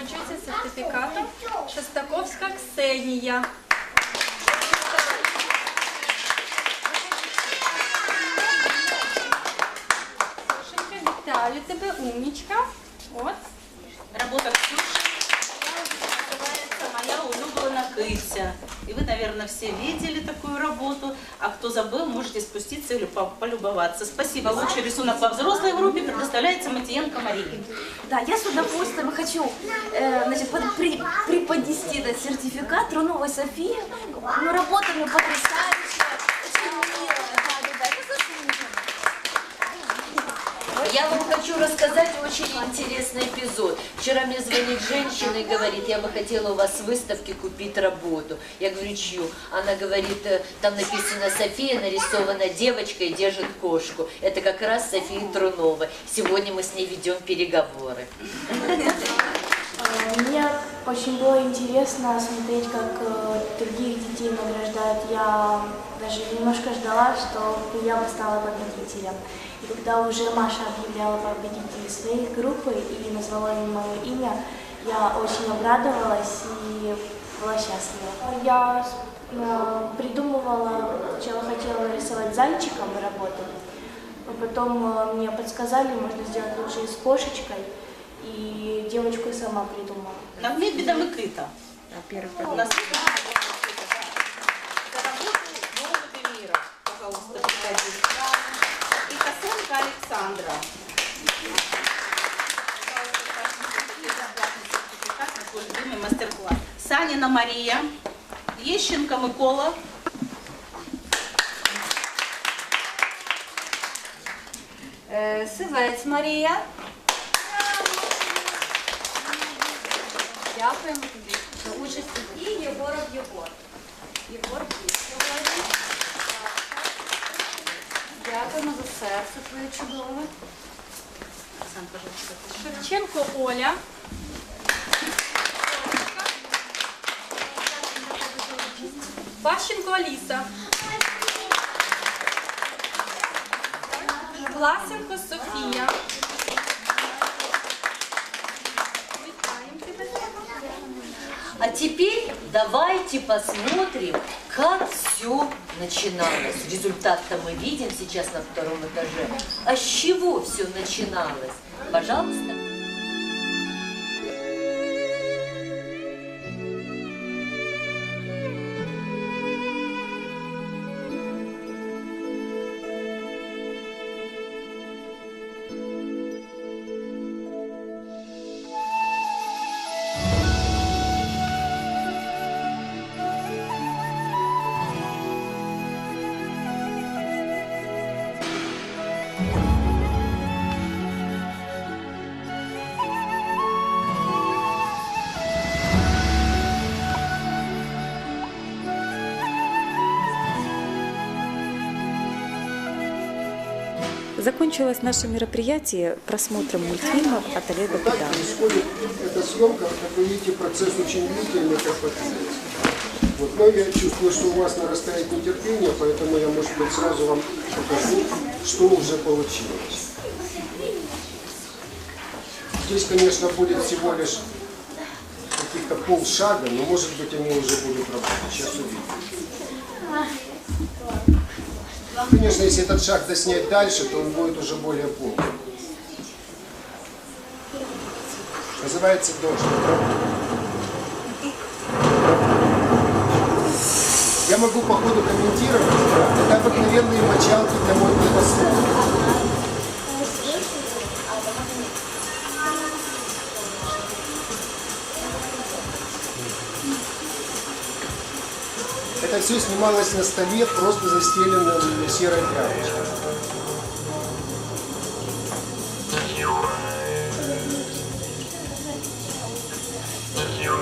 нагороджується сертифікатом Шостаковська Ксенія. Сашенька, вітаю тебе, умнічка. От. Работа Ксюши называется «Моя улюблена киця». И вы, наверное, все видели такую работу, а кто забыл, можете спуститься или по- полюбоваться. Спасибо. Лучший рисунок во взрослой группе предоставляется Матиенко Марии. Да, я с удовольствием хочу э, значит, под- при- преподнести этот сертификат Труновой Софии. Ну, работа ну, потрясающая, очень милая. Да, да, да, это заслуженно. Я вам хочу рассказать очень интересный эпизод. Вчера мне звонит женщина и говорит, я бы хотела у вас с выставки купить работу. Я говорю, чью? Она говорит, «Э, там написано София, нарисована девочка и держит кошку. Это как раз София Трунова. Сегодня мы с ней ведем переговоры. Э, Мне очень было интересно смотреть, как э, других детей награждают. Я даже немножко ждала, что я бы стала победителем. И когда уже Маша объявляла победителей своей группы и назвала им мое имя, я очень обрадовалась и была счастлива. Я э, придумывала, сначала хотела нарисовать зайчиком работу, а потом э, мне подсказали, можно сделать лучше и с кошечкой. И девочку сама придумала. На мне беда. У нас «Голуби мира». Пожалуйста, приходи. И Косенко Александра. Сертификат на свой любимый мастер-класс. Санина Мария. Ещенко Микола. Е, Сивець Марія. Дякуємо тобі за участь. І Єгоров Єгор. Єгор сьогодні. Серце твоє чудове. Шевченко Оля. Пащенко Аліса. Власенко Софія. А теперь давайте посмотрим, как все начиналось. Результат-то мы видим сейчас на втором этаже. А с чего все начиналось? Пожалуйста. Закончилось наше мероприятие просмотром мультфильмов от Олега Педана. Эта съемка, как вы видите, процесс очень длительный, как. Вот, но я чувствую, что у вас нарастает нетерпение, поэтому я, может быть, сразу вам покажу, что уже получилось. Здесь, конечно, будет всего лишь каких-то полшага, но, может быть, они уже будут работать. Сейчас увидим. Конечно, если этот шаг доснять дальше, то он будет уже более полный. Называется дождь. Я могу по ходу комментировать. Это обыкновенные мочалки для мойки посуды. Это все снималось на столе, просто застеленном серой тряпочкой. you